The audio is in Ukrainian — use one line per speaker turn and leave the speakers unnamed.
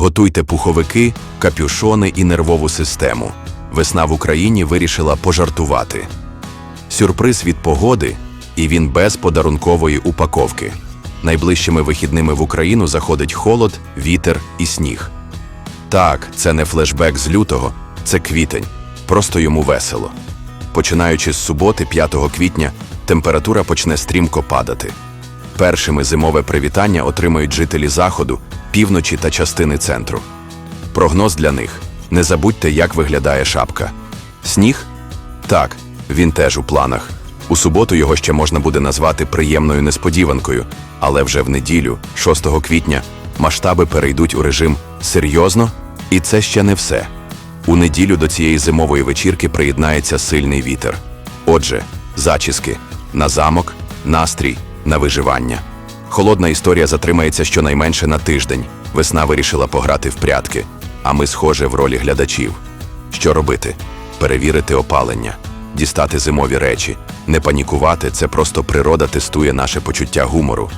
Готуйте пуховики, капюшони і нервову систему. Весна в Україні вирішила пожартувати. Сюрприз від погоди, і він без подарункової упаковки. Найближчими вихідними в Україну заходить холод, вітер і сніг. Так, це не флешбек з лютого, це квітень. Просто йому весело. Починаючи з суботи, 5 квітня, температура почне стрімко падати. Першими зимове привітання отримають жителі заходу, півночі та частини центру. Прогноз для них: не забудьте, як виглядає шапка. Сніг? Так, він теж у планах. У суботу його ще можна буде назвати приємною несподіванкою, але вже в неділю, 6 квітня, масштаби перейдуть у режим серйозно, і це ще не все. У неділю до цієї зимової вечірки приєднається сильний вітер. Отже, зачіски на замок, настрій, на виживання. Холодна історія затримається щонайменше на тиждень. Весна вирішила пограти в прятки, а ми, схоже, в ролі глядачів. Що робити? Перевірити опалення, дістати зимові речі, не панікувати це просто природа тестує наше почуття гумору.